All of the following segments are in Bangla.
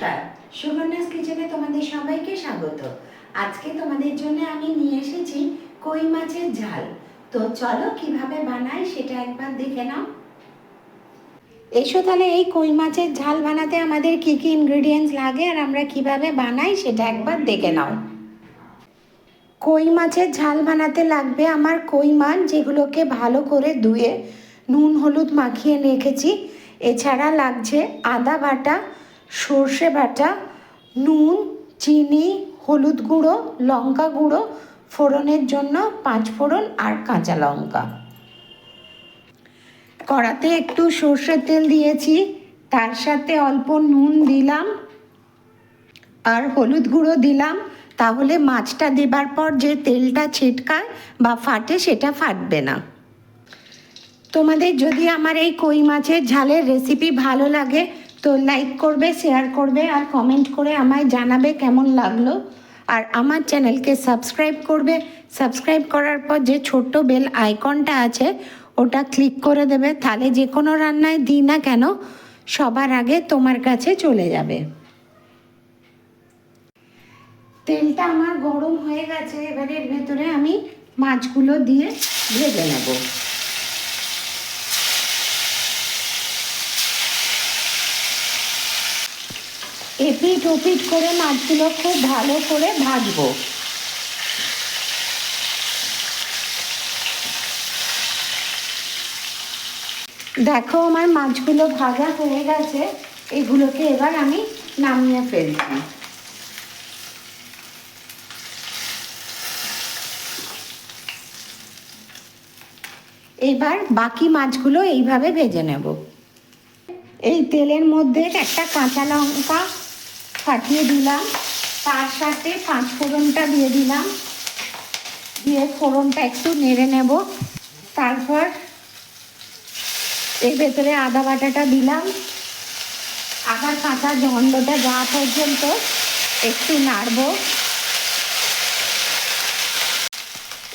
নমস্কার। সুগন্যাস কিচেনে তোমাদের সবাইকে স্বাগত। আজকে তোমাদের জন্য আমি নিয়ে এসেছি কই মাছের ঝাল। তো চলো কীভাবে বানাই সেটা একবার দেখে নাও। এসো তাহলে এই কই মাছের ঝাল বানাতে আমাদের কি কি ইনগ্রেডিয়েন্টস লাগে আর আমরা কীভাবে বানাই সেটা একবার দেখে নাও। কই মাছের ঝাল বানাতে লাগবে আমার কই মাছ যেগুলোকে ভালো করে ধুয়ে নুন, হলুদ মাখিয়ে রেখেছি। এছাড়া লাগছে আদা বাটা সর্ষে বাটা, নুন, চিনি, হলুদ গুঁড়ো, লঙ্কা গুঁড়ো, ফোড়নের জন্য পাঁচ ফোড়ন আর কাঁচা লঙ্কা। কড়াতে একটু সর্ষের তেল দিয়েছি, তার সাথে অল্প নুন দিলাম আর হলুদ গুঁড়ো দিলাম। তাহলে মাছটা দেবার পর যে তেলটা ছিটকায় বা ফাটে সেটা ফাটবে না। তোমাদের যদি আমার এই কই মাছের ঝালের রেসিপি ভালো লাগে তো লাইক করবে শেয়ার করবে আর কমেন্ট করে আমায় জানাবে কেমন লাগল। আর আমার চ্যানেলকে সাবস্ক্রাইব করবে। সাবস্ক্রাইব করার পর যে ছোট্ট বেল আইকনটা আছে, ওটা ক্লিক করে দেবে। তাহলে যে কোনো রান্নায় দিই না কেন, সবার আগে তোমার কাছে চলে যাবে। তেলটা আমার গরম হয়ে গেছে, এবারে এর ভেতরে আমি মাছগুলো দিয়ে ভেজে নেব। এপিট ওপিট করে মাছগুলো খুব ভালো করে ভাজবো। দেখো আমার মাছগুলো ভাজা হয়ে গেছে, এগুলোকে এবার আমি নামিয়ে ফেলছি। এবার বাকি মাছগুলো এইভাবে ভেজে নেব। এই তেলের মধ্যে একটা কাঁচা লঙ্কা ফাটিয়ে দিলাম। তার সাথে পাঁচ ফোড়নটা দিয়ে দিলাম। দিয়ে ফোড়নটা একটু নেড়ে নেব। তারপর এর ভেতরে আদা বাটাটা দিলাম। আবার কাঁচা জন্ডটা যাওয়া পর্যন্ত একটু নাড়ব।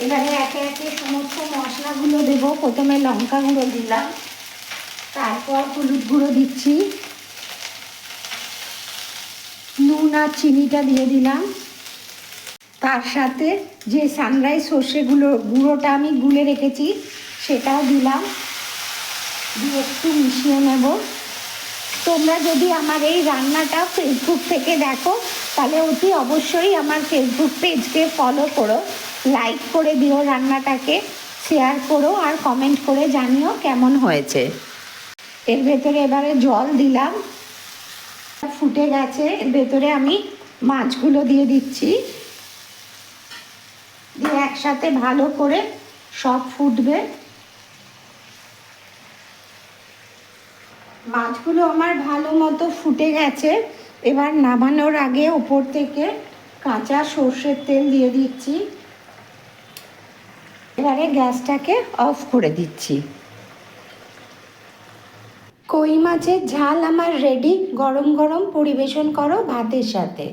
এবারে একে একে সমস্ত মশলাগুলো দেবো। প্রথমে লঙ্কা গুঁড়ো দিলাম। তারপর হলুদ গুঁড়ো দিচ্ছি নুন আর চিনিটা দিয়ে দিলাম। তার সাথে যে সানরাইজ সর্ষেগুলো, গুঁড়োটা আমি গুলে রেখেছি, সেটাও দিলাম। দিয়ে একটু মিশিয়ে নেব। তোমরা যদি আমার এই রান্নাটা ফেসবুক থেকে দেখো, তাহলে অতি অবশ্যই আমার ফেসবুক পেজকে ফলো করো। লাইক করে দিও রান্নাটাকে শেয়ার করো আর কমেন্ট করে জানিও কেমন হয়েছে। এর ভেতরে এবারে জল দিলাম। ফুটে গেছে, ভেতরে আমি মাছগুলো দিয়ে দিচ্ছি। দিয়ে একসাথে ভালো করে সব ফুটবে। মাছগুলো আমার ভালো মতো ফুটে গেছে। এবার নামানোর আগে ওপর থেকে কাঁচা সর্ষের তেল দিয়ে দিচ্ছি। এবারে গ্যাসটাকে অফ করে দিচ্ছি। কই মাছের ঝাল আমার রেডি গরম গরম পরিবেশন করো ভাতের সাথে।